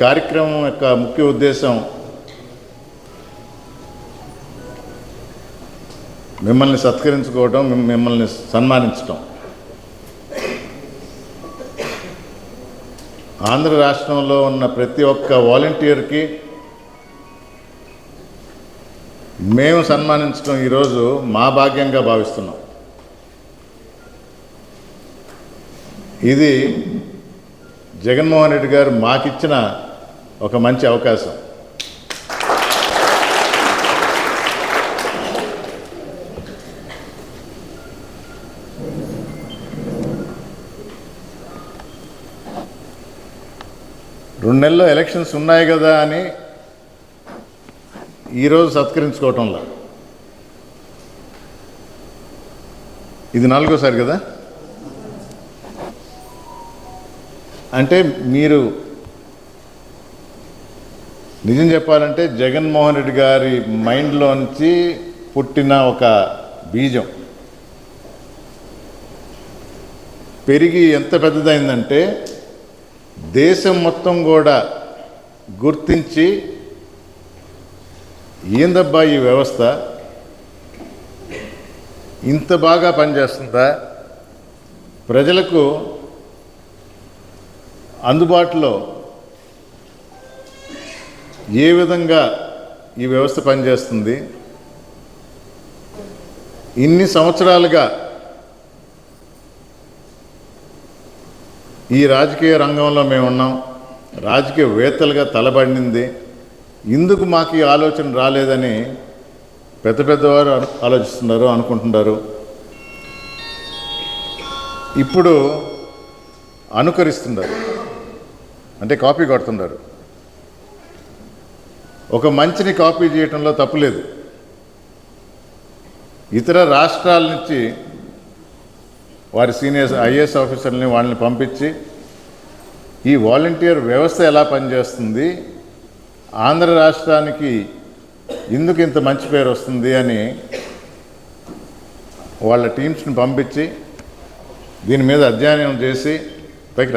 కార్యక్రమం యొక్క ముఖ్య ఉద్దేశం మిమ్మల్ని సత్కరించుకోవటం మిమ్మల్ని సన్మానించటం. ఆంధ్ర రాష్ట్రంలో ఉన్న ప్రతి ఒక్క వాలంటీర్కి మేము సన్మానించడం ఈరోజు మా భాగ్యంగా భావిస్తున్నాం. ఇది జగన్మోహన్ రెడ్డి గారు మాకిచ్చిన ఒక మంచి అవకాశం. రెండు నెలల్లో ఎలక్షన్స్ ఉన్నాయి కదా అని ఈరోజు సత్కరించుకోవటంలా? ఇది నాలుగోసారి కదా? అంటే మీరు నిజం చెప్పాలంటే జగన్మోహన్ రెడ్డి గారి మైండ్లోంచి పుట్టిన ఒక బీజం. పెరిగి ఎంత పెద్దదైందంటే దేశం మొత్తం కూడా గుర్తించి ఏందబ్బా ఈ వ్యవస్థ? ఇంత బాగా పనిచేస్తుందా? ప్రజలకు అందుబాటులో ఏ విధంగా ఈ వ్యవస్థ పనిచేస్తుంది? ఇన్ని సంవత్సరాలుగా ఈ రాజకీయ రంగంలో మేము ఉన్నాం. తలబడింది ఇందుకు మాకు ఈ ఆలోచన రాలేదని పెద్ద పెద్దవారు ఆలోచిస్తున్నారు అనుకుంటున్నారు. ఇప్పుడు అనుకరిస్తున్నారు. అంటే కాపీ కొడుతున్నారు. ఒక మంచిని కాపీ చేయటంలో తప్పులేదు. ఇతర రాష్ట్రాల నుంచి వారి సీనియర్స్ ఐఏఎస్ ఆఫీసర్ని వాళ్ళని పంపించి ఈ వాలంటీర్ వ్యవస్థ ఎలా పనిచేస్తుంది ఆంధ్ర రాష్ట్రానికి ఎందుకు ఇంత మంచి పేరు వస్తుంది అని వాళ్ళ టీమ్స్ని పంపించి దీని మీద అధ్యయనం చేసి పైకి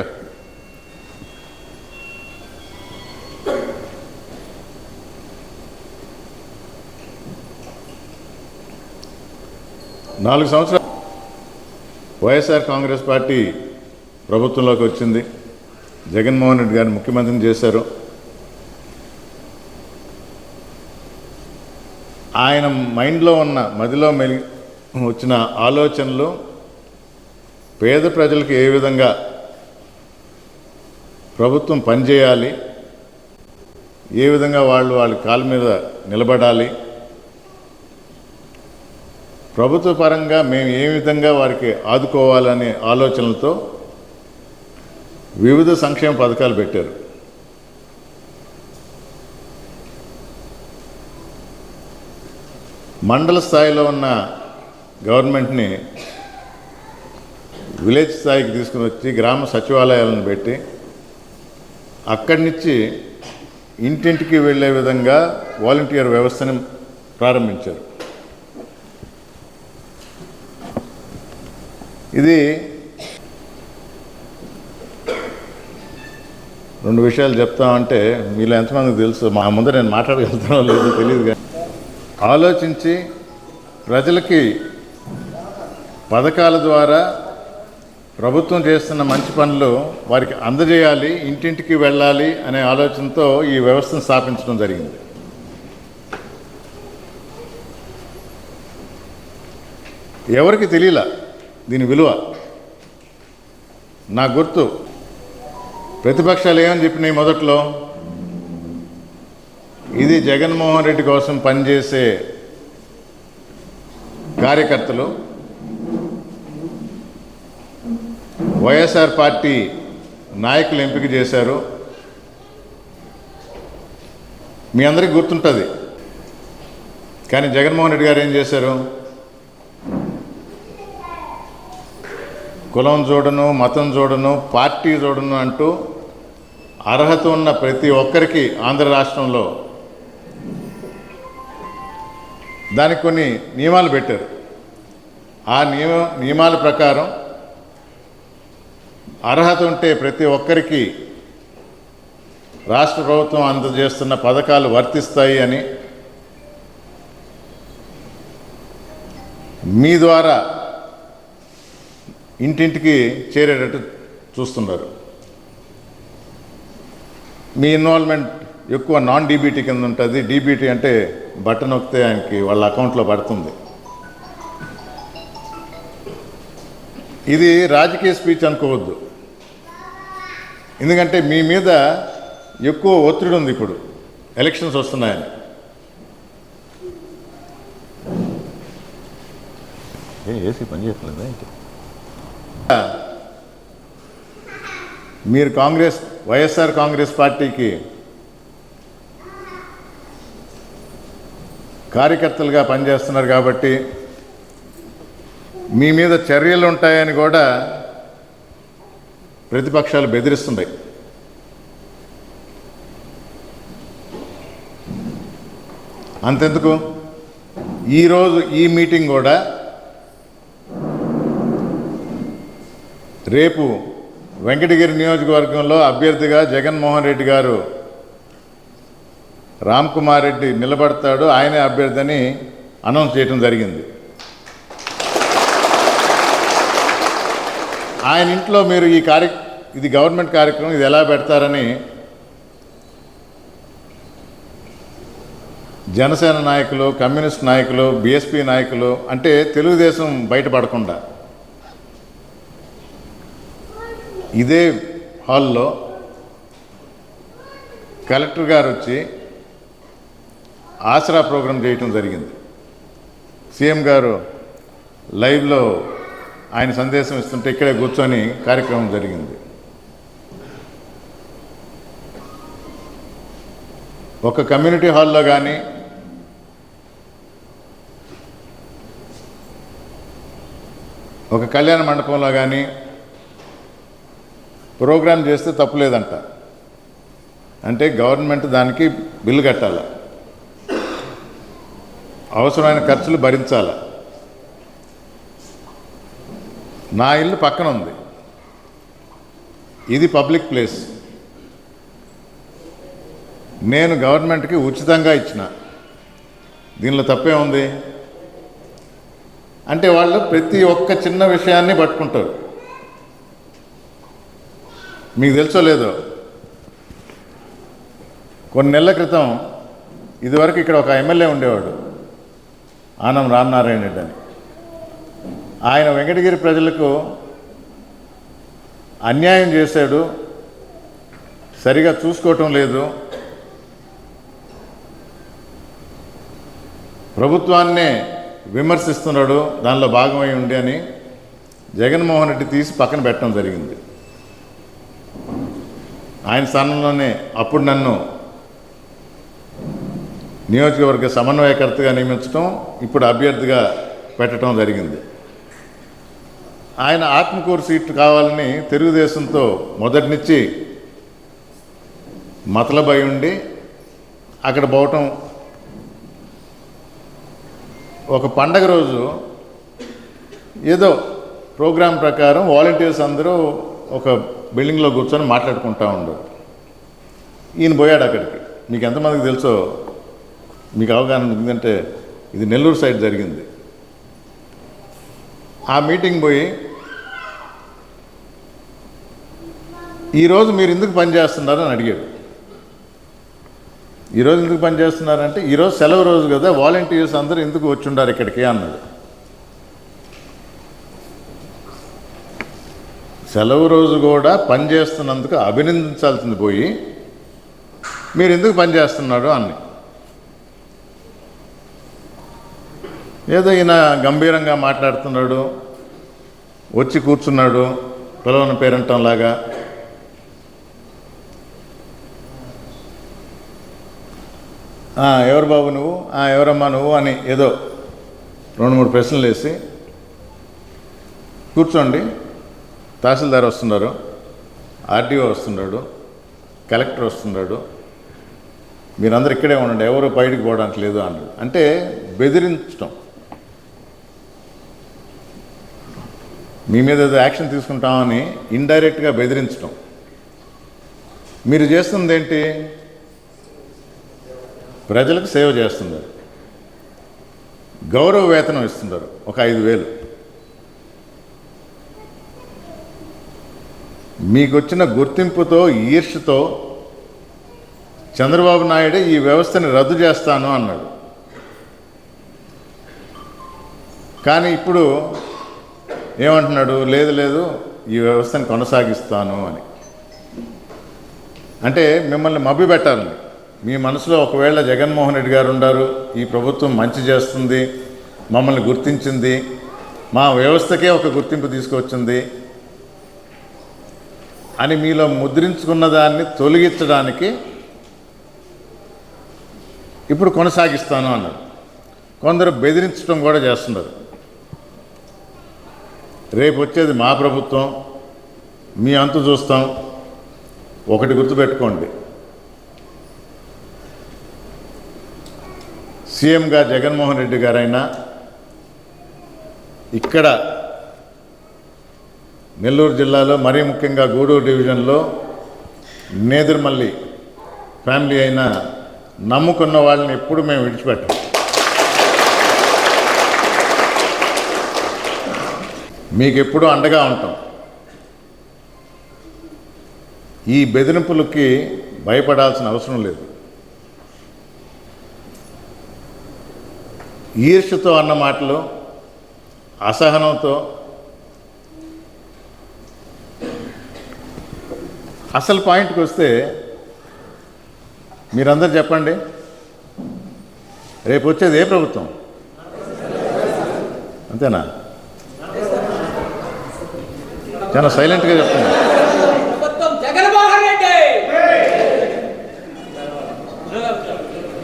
నాలుగు సంవత్సరాలు వైఎస్ఆర్ కాంగ్రెస్ పార్టీ ప్రభుత్వంలోకి వచ్చింది. జగన్మోహన్ రెడ్డి గారిని ముఖ్యమంత్రిని చేశారు. ఆయన మైండ్లో ఉన్న మదిలో మెలి వచ్చిన ఆలోచనలు పేద ప్రజలకు ఏ విధంగా ప్రభుత్వం పనిచేయాలి ఏ విధంగా వాళ్ళు వాళ్ళ కాళ్ళ మీద నిలబడాలి ప్రభుత్వ పరంగా మేము ఏ విధంగా వారికి ఆదుకోవాలనే ఆలోచనలతో వివిధ సంక్షేమ పథకాలు పెట్టారు. మండల స్థాయిలో ఉన్న గవర్నమెంట్ని విలేజ్ స్థాయికి తీసుకుని వచ్చి గ్రామ సచివాలయాలను పెట్టి అక్కడి నుంచి ఇంటింటికి వెళ్ళే విధంగా వాలంటీర్ వ్యవస్థని ప్రారంభించారు. ఇది రెండు విషయాలు చెప్తామంటే మీలో ఎంతమందికి తెలుసు? మా ముందు నేను మాట్లాడగలుగుతానో లేదో తెలియదు కానీ ఆలోచించి ప్రజలకి పథకాల ద్వారా ప్రభుత్వం చేస్తున్న మంచి పనులు వారికి అందజేయాలి ఇంటింటికి వెళ్ళాలి అనే ఆలోచనతో ఈ వ్యవస్థను స్థాపించడం జరిగింది. ఎవరికి తెలియలా? దీని విలువ. నా గుర్తు. ప్రతిపక్షాలు ఏమని చెప్పినాయి మొదట్లో? ఇది జగన్మోహన్ రెడ్డి కోసం పనిచేసే కార్యకర్తలు వైఎస్ఆర్ పార్టీ నాయకులు ఎంపిక చేశారు. మీ అందరికీ గుర్తుంటుంది. కానీ జగన్మోహన్ రెడ్డి గారు ఏం చేశారు? కులం చూడను మతం చూడను పార్టీ చూడను అంటూ అర్హత ఉన్న ప్రతి ఒక్కరికి ఆంధ్ర రాష్ట్రంలో దానికి కొన్ని నియమాలు పెట్టారు. ఆ నియమ నియమాల ప్రకారం అర్హత ఉంటే ప్రతి ఒక్కరికి రాష్ట్ర ప్రభుత్వం అందజేస్తున్న పథకాలు వర్తిస్తాయి అని మీ ద్వారా ఇంటింటికి చేరేటట్టు చూస్తున్నారు. మీ ఇన్వాల్వ్మెంట్ ఎక్కువ నాన్ డీబీటీ కింద ఉంటుంది. డీబీటీ అంటే బటన్ నొక్కితే ఆయనకి వాళ్ళ అకౌంట్లో పడుతుంది. ఇది రాజకీయ స్పీచ్ అనుకోవద్దు. ఎందుకంటే మీ మీద ఎక్కువ ఒత్తిడి ఉంది ఇప్పుడు. ఎలక్షన్స్ వస్తున్నాయని. ఏసీ పని చేయట్లేదా మీరు కాంగ్రెస్ వైఎస్ఆర్ కాంగ్రెస్ పార్టీకి కార్యకర్తలుగా పనిచేస్తున్నారు కాబట్టి మీ మీద చర్యలు ఉంటాయని కూడా ప్రతిపక్షాలు బెదిరిస్తున్నాయి అంతెందుకు? ఈరోజు ఈ మీటింగ్ కూడా రేపు వెంకటగిరి నియోజకవర్గంలో అభ్యర్థిగా జగన్మోహన్ రెడ్డి గారు రామ్ కుమార్ రెడ్డి నిలబడతాడు. ఆయనే అభ్యర్థి అని అనౌన్స్ చేయడం జరిగింది. ఆయన ఇంట్లో మీరు ఈ కార్య ఇది గవర్నమెంట్ కార్యక్రమం ఇది ఎలా పెడతారని జనసేన నాయకులు కమ్యూనిస్ట్ నాయకులు బీఎస్పీ నాయకులు అంటే తెలుగుదేశం బయటపడకుండా ఇదే హాల్లో కలెక్టర్ గారు వచ్చి ఆసరా ప్రోగ్రాం చేయటం జరిగింది. సీఎం గారు లైవ్లో ఆయన సందేశం ఇస్తుంటే ఇక్కడే కూర్చొని కార్యక్రమం జరిగింది. ఒక కమ్యూనిటీ హాల్లో కానీ ఒక కళ్యాణ మండపంలో కానీ ప్రోగ్రాం చేస్తే తప్పులేదంట. అంటే గవర్నమెంట్ దానికి బిల్లు కట్టాలి. అవసరమైన ఖర్చులు భరించాలి. నా ఇల్లు పక్కన ఉంది. ఇది పబ్లిక్ ప్లేస్. నేను గవర్నమెంట్కి ఉచితంగా ఇచ్చిన. దీనిలో తప్పే ఉంది? అంటే వాళ్ళు ప్రతి ఒక్క చిన్న విషయాన్ని పట్టుకుంటారు. మీకు తెలుసో లేదో? కొన్ని నెలల క్రితం ఇదివరకు ఇక్కడ ఒక ఎమ్మెల్యే ఉండేవాడు ఆనం రామనారాయణ రెడ్డి అని. ఆయన వెంకటగిరి ప్రజలకు అన్యాయం చేశాడు సరిగా చూసుకోవటం లేదు. ప్రభుత్వాన్నే విమర్శిస్తున్నాడు దానిలో భాగమై ఉండి అని జగన్మోహన్ రెడ్డి తీసి పక్కన పెట్టడం జరిగింది. ఆయన స్థానంలోనే అప్పుడు నన్ను నియోజకవర్గ సమన్వయకర్తగా నియమించడం ఇప్పుడు అభ్యర్థిగా పెట్టడం జరిగింది. ఆయన ఆత్మకూరు సీట్ కావాలని తెలుగుదేశంతో మొదటి నుంచి మతలబై ఉండి అక్కడ పోవటం ఒక పండగ రోజు ఏదో ప్రోగ్రాం ప్రకారం వాలంటీర్స్ అందరూ ఒక బిల్డింగ్లో కూర్చొని మాట్లాడుకుంటా ఉండరు ఈయన పోయాడు అక్కడికి. మీకు ఎంతమందికి తెలుసో? మీకు అవగాహన ఉంది. ఎందుకంటే ఇది నెల్లూరు సైడ్ జరిగింది. ఆ మీటింగ్ పోయి ఈరోజు మీరు ఎందుకు పనిచేస్తున్నారని అని అడిగాడు. ఈరోజు ఎందుకు పనిచేస్తున్నారంటే ఈరోజు సెలవు రోజు కదా వాలంటీర్స్ అందరూ ఎందుకు వచ్చి ఉండారు ఇక్కడికి? అన్నాడు. సెలవు రోజు కూడా పనిచేస్తున్నందుకు అభినందించాల్సింది పోయి మీరు ఎందుకు పనిచేస్తున్నాడు అన్ని ఏదో ఈయన గంభీరంగా మాట్లాడుతున్నాడు వచ్చి కూర్చున్నాడు పిలవని పేరంటంలాగా. ఎవరు బాబు నువ్వు? ఎవరమ్మా నువ్వు? అని ఏదో రెండు మూడు ప్రశ్నలు వేసి కూర్చోండి. తహసీల్దార్ వస్తున్నారు ఆర్డీఓ వస్తున్నాడు కలెక్టర్ వస్తున్నాడు మీరందరూ ఇక్కడే ఉండండి ఎవరు బయటికి పోవడానికి లేదు అన్నాడు. అంటే బెదిరించడం మీ మీద ఏదో యాక్షన్ తీసుకుంటామని ఇండైరెక్ట్గా బెదిరించడం మీరు చేస్తుంది ఏంటి ప్రజలకు సేవ చేస్తున్నారు. గౌరవ వేతనం ఇస్తున్నారు ఒక ఐదు వేలు. మీకు వచ్చిన గుర్తింపుతో ఈర్ష్యతో చంద్రబాబు నాయుడు ఈ వ్యవస్థని రద్దు చేస్తాను అన్నాడు. కానీ ఇప్పుడు ఏమంటున్నాడు? లేదు లేదు ఈ వ్యవస్థను కొనసాగిస్తాను అని. అంటే మిమ్మల్ని మభ్య పెట్టాలని. మీ మనసులో ఒకవేళ జగన్మోహన్ రెడ్డి గారు ఉండారు ఈ ప్రభుత్వం మంచి చేస్తుంది మమ్మల్ని గుర్తించింది మా వ్యవస్థకే ఒక గుర్తింపు తీసుకొచ్చింది అని మీలో ముద్రించుకున్న దాన్ని తొలగించడానికి ఇప్పుడు కొనసాగిస్తాను అన్నారు కొందరు బెదిరించడం కూడా చేస్తున్నారు. రేపు వచ్చేది మా ప్రభుత్వం మీ అంతు చూస్తాం. ఒకటి గుర్తుపెట్టుకోండి. సీఎంగా జగన్మోహన్ రెడ్డి గారైనా ఇక్కడ నెల్లూరు జిల్లాలో మరీ ముఖ్యంగా గూడూరు డివిజన్లో నేదురుమల్లి ఫ్యామిలీ అయిన నమ్ముకున్న వాళ్ళని ఎప్పుడు మేము విడిచిపెట్టాం. మీకు ఎప్పుడూ అండగా ఉంటాం. ఈ బెదిరింపులకి భయపడాల్సిన అవసరం లేదు. ఈర్ష్యతో అన్న మాటలు అసహనంతో అసలు పాయింట్కి వస్తే మీరందరూ చెప్పండి. రేపు వచ్చేది ఏ ప్రభుత్వం? అంతేనా? చాలా సైలెంట్గా చెప్తున్నా.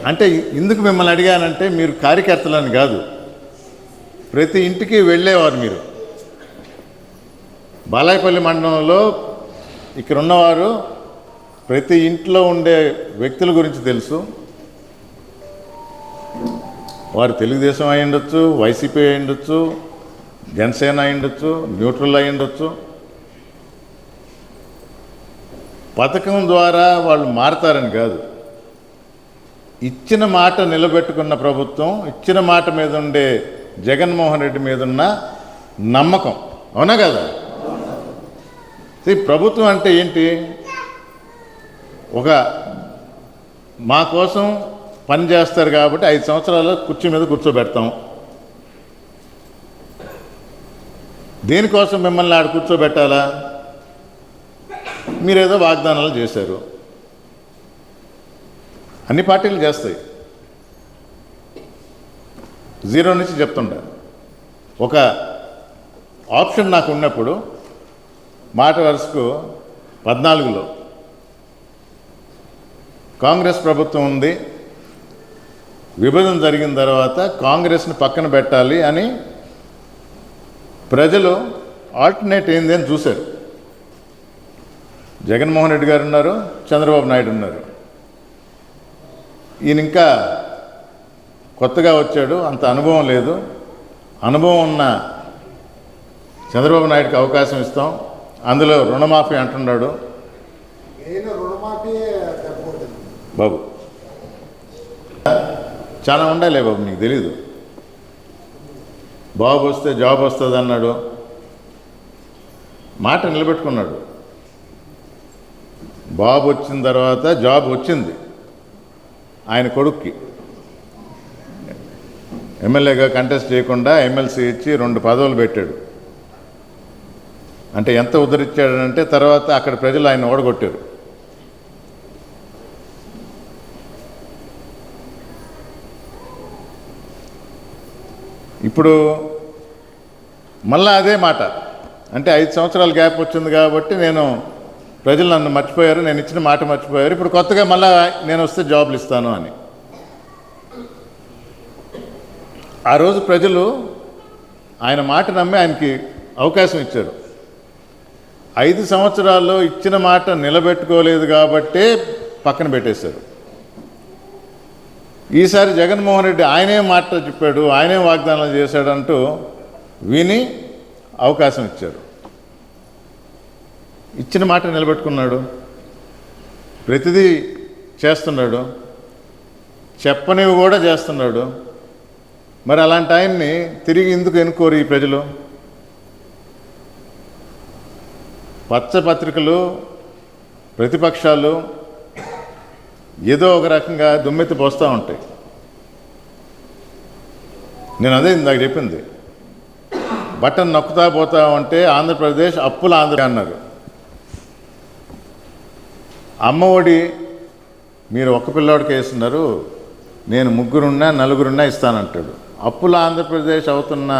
అంటే ఇందుకు మిమ్మల్ని అడిగానంటే మీరు కార్యకర్తలని కాదు. ప్రతి ఇంటికి వెళ్ళేవారు మీరు. బాలాయపల్లి మండలంలో ఇక్కడ ఉన్నవారు ప్రతి ఇంట్లో ఉండే వ్యక్తుల గురించి తెలుసు. వారు తెలుగుదేశం అయి ఉండొచ్చు వైసీపీ అయి ఉండొచ్చు జనసేన అయి ఉండొచ్చు న్యూట్రల్ అయి ఉండొచ్చు. పథకం ద్వారా వాళ్ళు మారతారని కాదు. ఇచ్చిన మాట నిలబెట్టుకున్న ప్రభుత్వం ఇచ్చిన మాట మీద ఉండే జగన్మోహన్ రెడ్డి మీద ఉన్న నమ్మకం. అవునా కదా? ప్రభుత్వం అంటే ఏంటి? ఒక మా కోసం పని చేస్తారు కాబట్టి ఐదు సంవత్సరాలు కుర్చీ మీద కూర్చోబెడతాం. దేనికోసం మిమ్మల్ని ఆడ కూర్చోబెట్టాలా? మీరేదో వాగ్దానాలు చేశారు. అన్ని పార్టీలు చేస్తాయి. జీరో నుంచి చెప్తుంటా ఒక ఆప్షన్ నాకు ఉన్నప్పుడు మాట వరుసకు పద్నాలుగులో. కాంగ్రెస్ ప్రభుత్వం ఉంది. విభజన జరిగిన తర్వాత కాంగ్రెస్ని పక్కన పెట్టాలి అని ప్రజలు ఆల్టర్నేట్ ఏంది అని చూశారు. జగన్మోహన్ రెడ్డి గారు ఉన్నారు చంద్రబాబు నాయుడు ఉన్నారు. ఈయన ఇంకా కొత్తగా వచ్చాడు అంత అనుభవం లేదు. అనుభవం ఉన్న చంద్రబాబు నాయుడుకి అవకాశం ఇస్తాం. అందులో రుణమాఫీ అంటున్నాడు. బాబు చాలా ఉండాలి బాబు నీకు తెలీదు. బాబు వస్తే జాబ్ వస్తుంది అన్నాడు మాట నిలబెట్టుకున్నాడు. బాబు వచ్చిన తర్వాత జాబ్ వచ్చింది. ఆయన కొడుక్కి. ఎమ్మెల్యేగా కంటెస్ట్ చేయకుండా ఎమ్మెల్సీ ఇచ్చి రెండు పదవులు పెట్టాడు. అంటే ఎంత ఉద్ధరించాడంటే తర్వాత అక్కడ ప్రజలు ఆయన ఓడగొట్టారు. ఇప్పుడు మళ్ళా అదే మాట. అంటే ఐదు సంవత్సరాల గ్యాప్ వచ్చింది కాబట్టి నేను ప్రజలు నన్ను మర్చిపోయారు నేను ఇచ్చిన మాట మర్చిపోయారు. ఇప్పుడు కొత్తగా మళ్ళా నేను వస్తే జాబ్లు ఇస్తాను అని. ఆ రోజు ప్రజలు ఆయన మాట నమ్మి ఆయనకి అవకాశం ఇచ్చారు. ఐదు సంవత్సరాల్లో ఇచ్చిన మాట నిలబెట్టుకోలేదు కాబట్టే పక్కన పెట్టేశారు. ఈసారి జగన్మోహన్ రెడ్డి ఆయనే మాట చెప్పాడు ఆయనే వాగ్దానాలు చేశాడంటూ విని అవకాశం ఇచ్చారు. ఇచ్చిన మాట నిలబెట్టుకున్నాడు ప్రతిదీ చేస్తున్నాడు చెప్పనివి కూడా చేస్తున్నాడు. మరి అలాంటి ఆయన్ని తిరిగి ఎందుకు ఎన్నుకోరు ఈ ప్రజలు? పచ్చ పత్రికలు ప్రతిపక్షాలు ఏదో ఒక రకంగా దుమ్మెత్తి పోస్తూ ఉంటాయి. నేను అదే ఇందాక చెప్పింది. బటన్ నొక్కుతా పోతా ఉంటే ఆంధ్రప్రదేశ్ అప్పుల ఆంధ్ర అన్నారు. అమ్మఒడి మీరు ఒక్క పిల్లోడికి వేస్తున్నారు నేను ముగ్గురున్నా నలుగురున్నా ఇస్తానంటాడు. అప్పుల ఆంధ్రప్రదేశ్ అవుతున్న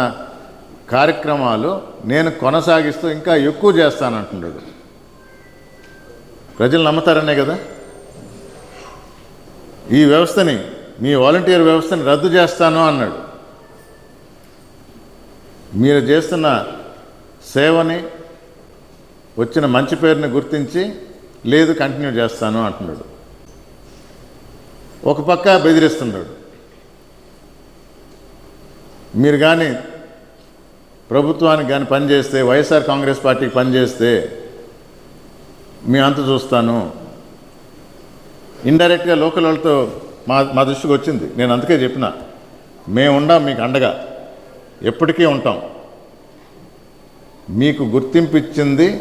కార్యక్రమాలు నేను కొనసాగిస్తూ ఇంకా ఎక్కువ చేస్తానంటున్నాడు. ప్రజలు నమ్ముతారనే కదా? ఈ వ్యవస్థని మీ వాలంటీర్ వ్యవస్థని రద్దు చేస్తాను అన్నాడు. మీరు చేస్తున్న సేవని వచ్చిన మంచి పేరుని గుర్తించి లేదు కంటిన్యూ చేస్తాను అంటున్నాడు. ఒక పక్క బెదిరిస్తున్నాడు. మీరు కానీ ప్రభుత్వానికి కానీ పనిచేస్తే వైఎస్ఆర్ కాంగ్రెస్ పార్టీకి పనిచేస్తే మీ అంత చూస్తాను. ఇండైరెక్ట్గా లోకల్ వాళ్ళతో మా మా దృష్టికి వచ్చింది. నేను అందుకే చెప్పిన మేము మీకు అండగా. ఎప్పటికీ ఉంటాం. మీకు గుర్తింపు ఇచ్చింది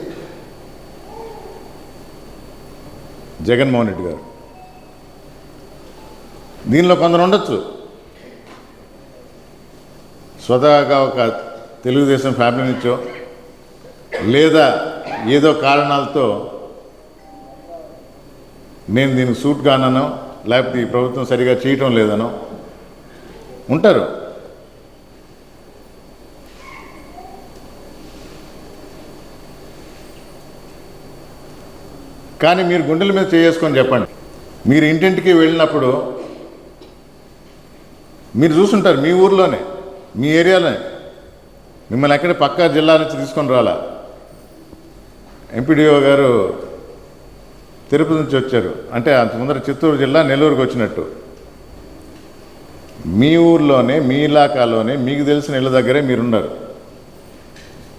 జగన్మోహన్ రెడ్డి గారు. దీనిలో కొందరు ఉండొచ్చు. స్వతహాగా ఒక తెలుగుదేశం ఫ్యామిలీ నుంచో లేదా ఏదో కారణాలతో నేను దీనికి సూట్ కానను లేకపోతే ఈ ప్రభుత్వం సరిగా చేయటం లేదనో ఉంటారు. కానీ మీరు గుండెల మీద చేసుకొని చెప్పండి. మీరు ఇంటింటికి వెళ్ళినప్పుడు మీరు చూసుంటారు మీ ఊర్లోనే మీ ఏరియాలోనే. మిమ్మల్ని ఎక్కడ పక్కా జిల్లా నుంచి తీసుకొని రాలా? ఎంపీడీఓ గారు తిరుపతి నుంచి వచ్చారు. అంటే అంత ముందర చిత్తూరు జిల్లా నెల్లూరుకు వచ్చినట్టు. మీ ఊర్లోనే మీ ఇలాకాలోనే మీకు తెలిసిన ఇళ్ళ దగ్గరే మీరున్నారు.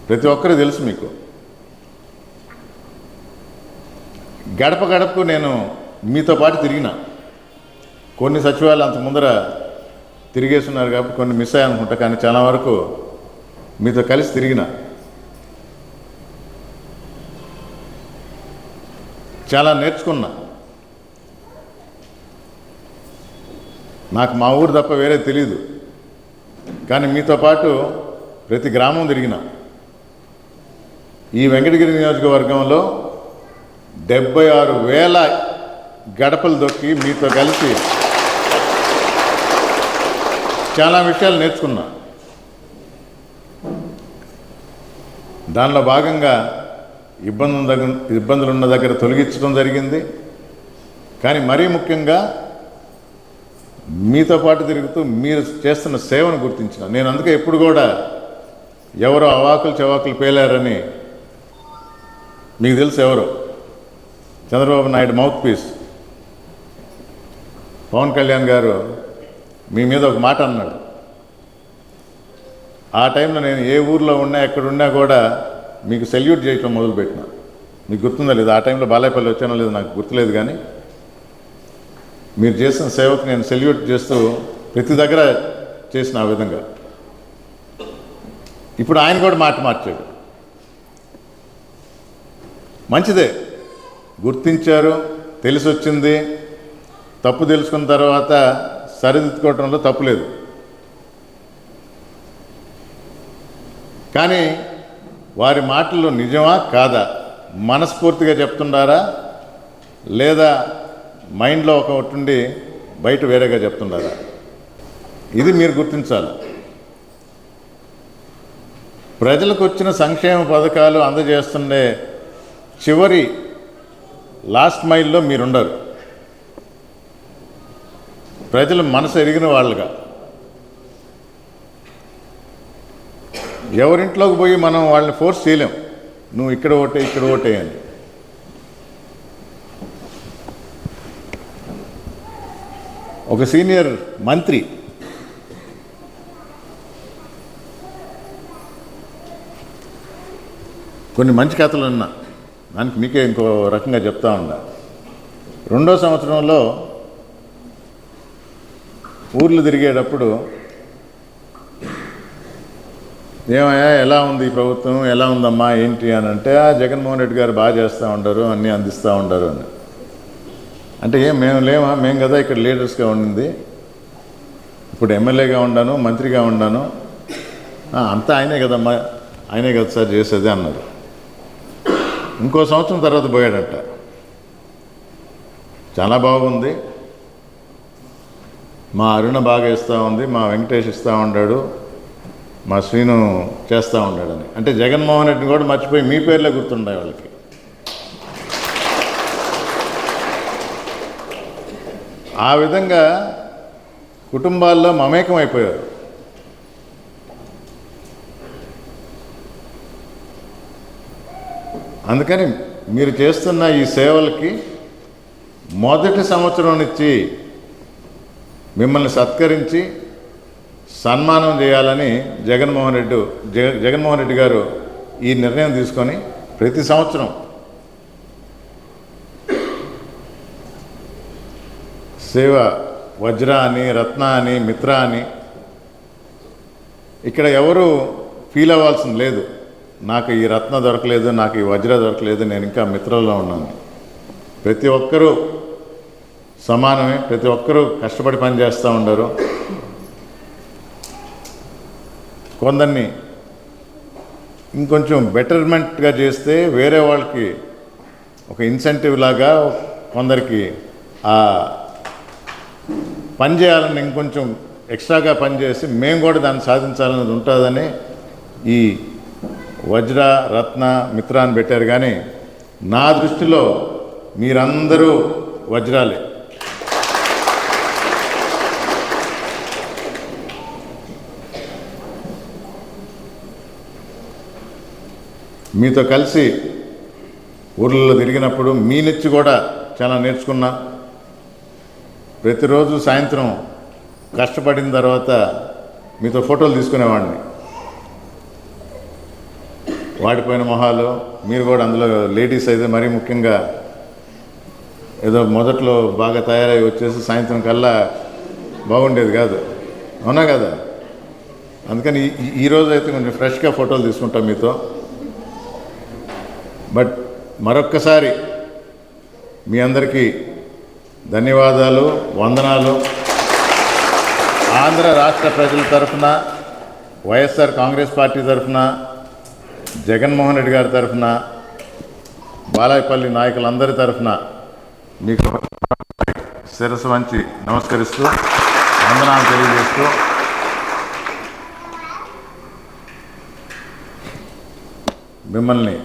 ప్రతి ఒక్కరు తెలుసు మీకు. గడప గడపకు నేను మీతో పాటు తిరిగిన. కొన్ని సచివాలయాలు అంత ముందర తిరిగేస్తున్నారు కాబట్టి కొన్ని మిస్ అయ్యానుకుంటా కానీ చాలా వరకు మీతో కలిసి తిరిగిన. చాలా నేర్చుకున్నా. నాకు మా ఊరు తప్ప వేరే తెలియదు కానీ మీతో పాటు ప్రతి గ్రామం తిరిగిన. ఈ వెంకటగిరి నియోజకవర్గంలో డెబ్బై ఆరు వేల గడపలు దొక్కి మీతో కలిసి చాలా విషయాలు నేర్చుకున్నా. దానిలో భాగంగా ఇబ్బందుల దగ్గర ఇబ్బందులు ఉన్న దగ్గర తొలగించడం జరిగింది. కానీ మరీ ముఖ్యంగా మీతో పాటు తిరుగుతూ మీరు చేస్తున్న సేవను గుర్తించిన. నేను అందుకే ఎప్పుడు కూడా ఎవరో అవాకులు చవాకులు పేలారని మీకు తెలుసు ఎవరు? చంద్రబాబు నాయుడు మౌత్ పీస్ పవన్ కళ్యాణ్ గారు మీ మీద ఒక మాట అన్నాడు. ఆ టైంలో నేను ఏ ఊర్లో ఉన్నా ఎక్కడున్నా కూడా మీకు సెల్యూట్ చేయటం మొదలుపెట్టిన. మీకు గుర్తుందా లేదు? ఆ టైంలో బాలాయపల్లి వచ్చానో లేదు నాకు గుర్తులేదు కానీ మీరు చేసిన సేవకు నేను సెల్యూట్ చేస్తూ ప్రతి దగ్గర చేసిన ఆ విధంగా. ఇప్పుడు ఆయన కూడా మాట మార్చాడు. మంచిదే. గుర్తించారు తెలిసి వచ్చింది తప్పు తెలుసుకున్న తర్వాత సరిదిద్దుకోవటంలో తప్పు కానీ వారి మాటల్లో నిజమా కాదా? మనస్ఫూర్తిగా చెప్తున్నారా లేదా మైండ్లో ఒకటి ఉండి బయట వేరేగా చెప్తున్నారా ఇది మీరు గుర్తించాలి. ప్రజలకు వచ్చిన సంక్షేమ పథకాలు అందజేస్తుండే చివరి లాస్ట్ మైల్లో మీరుండరు. ప్రజలు మనసు ఎరిగిన వాళ్ళుగా. ఎవరింట్లోకి పోయి మనం వాళ్ళని ఫోర్స్ చేయలేం. నువ్వు ఇక్కడ ఓటే ఇక్కడ ఓటే అని. ఒక సీనియర్ మంత్రి కొన్ని మంచి కథలు ఉన్నా దానికి మీకే ఇంకో రకంగా చెప్తా ఉన్నా. రెండో సంవత్సరంలో ఊర్లు తిరిగేటప్పుడు ఏమయ్యా ఎలా ఉంది ఈ ప్రభుత్వం? ఎలా ఉందమ్మా ఏంటి అని అంటే "ఆ, జగన్మోహన్ రెడ్డి గారు బాగా చేస్తూ ఉంటారు అన్నీ అందిస్తూ ఉంటారు అని. అంటే ఏం మేము లేమా? మేము కదా ఇక్కడ లీడర్స్గా ఉండింది. ఇప్పుడు ఎమ్మెల్యేగా ఉన్నాను మంత్రిగా ఉన్నాను అంతా ఆయనే కదమ్మా ఆయనే కదా సార్ చేసేది అన్నారు. ఇంకో సంవత్సరం తర్వాత పోయాడట. చాలా బాగుంది. మా అరుణ బాగా ఇస్తూ ఉంది మా వెంకటేష్ ఇస్తూ ఉన్నాడు మా శ్రీను చేస్తూ ఉన్నాడని. అంటే జగన్మోహన్ రెడ్డిని కూడా మర్చిపోయి మీ పేర్లే గుర్తుండే వాళ్ళకి. ఆ విధంగా కుటుంబాల్లో మమేకం అయిపోయారు. అందుకని మీరు చేస్తున్న ఈ సేవలకి మొదటి సంవత్సరం నుంచి మిమ్మల్ని సత్కరించి సన్మానం చేయాలని జగన్మోహన్ రెడ్డి జగ జగన్మోహన్ రెడ్డి గారు ఈ నిర్ణయం తీసుకొని ప్రతి సంవత్సరం సేవ వజ్ర అని రత్న అని మిత్ర అని ఇక్కడ ఎవరు ఫీల్ అవ్వాల్సింది లేదు. నాకు ఈ రత్న దొరకలేదు నాకు ఈ వజ్ర దొరకలేదు నేను ఇంకా మిత్రలో ఉన్నాను. ప్రతి ఒక్కరూ సమానమే ప్రతి ఒక్కరూ కష్టపడి పని చేస్తూ ఉండరు. కొందరిని ఇంకొంచెం బెటర్మెంట్గా చేస్తే వేరే వాళ్ళకి ఒక ఇన్సెంటివ్ లాగా కొందరికి ఆ పని చేయాలని ఇంకొంచెం ఎక్స్ట్రాగా పనిచేసి మేము కూడా దాన్ని సాధించాలన్నది ఉంటుందని ఈ వజ్ర రత్న మిత్ర అని పెట్టారు. కానీ నా దృష్టిలో మీరందరూ వజ్రాలే. మీతో కలిసి ఊర్లలో తిరిగినప్పుడు మీ నుంచి కూడా చాలా నేర్చుకున్నా. ప్రతిరోజు సాయంత్రం కష్టపడిన తర్వాత మీతో ఫోటోలు తీసుకునేవాడిని. వాడిపోయిన మొహాలు మీరు కూడా అందులో లేడీస్ అయితే మరీ ముఖ్యంగా ఏదో మొదట్లో బాగా తయారై వచ్చేసి సాయంత్రం కల్లా బాగుండేది కాదు. అవునా కదా? అందుకని ఈ- ఈరోజు అయితే కొంచెం ఫ్రెష్గా ఫోటోలు తీసుకుంటాం మీతో. బట్ మరొక్కసారి మీ అందరికీ ధన్యవాదాలు వందనాలు. ఆంధ్ర రాష్ట్ర ప్రజల తరఫున వైఎస్ఆర్ కాంగ్రెస్ పార్టీ తరఫున జగన్మోహన్ రెడ్డి గారి తరఫున బాలాయపల్లి నాయకులందరి తరఫున మీకు శిరస్సు వంచి నమస్కరిస్తూ వందనాలు తెలియజేస్తూ మిమ్మల్ని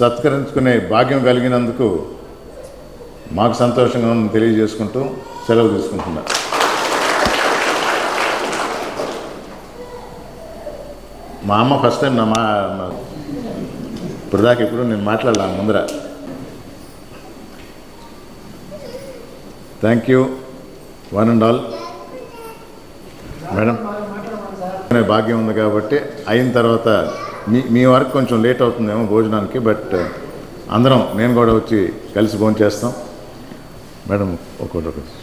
సత్కరించుకునే భాగ్యం కలిగినందుకు మాకు సంతోషంగా ఉందని తెలియజేసుకుంటూ సెలవు తీసుకుంటున్నా. మా అమ్మ ఫస్ట్ టైం నా మా ఇప్పుడు దాకా ఇప్పుడు నేను మాట్లాడలా ముందర. Thank you one and all madam భాగ్యం ఉంది కాబట్టి అయిన తర్వాత మీ మీ వరకు కొంచెం లేట్ అవుతుందేమో భోజనానికి బట్ uh, అందరం నేను కూడా వచ్చి కలిసి భోజనం చేస్తాం మేడం ఒక్కొక్కటి ఒకటి.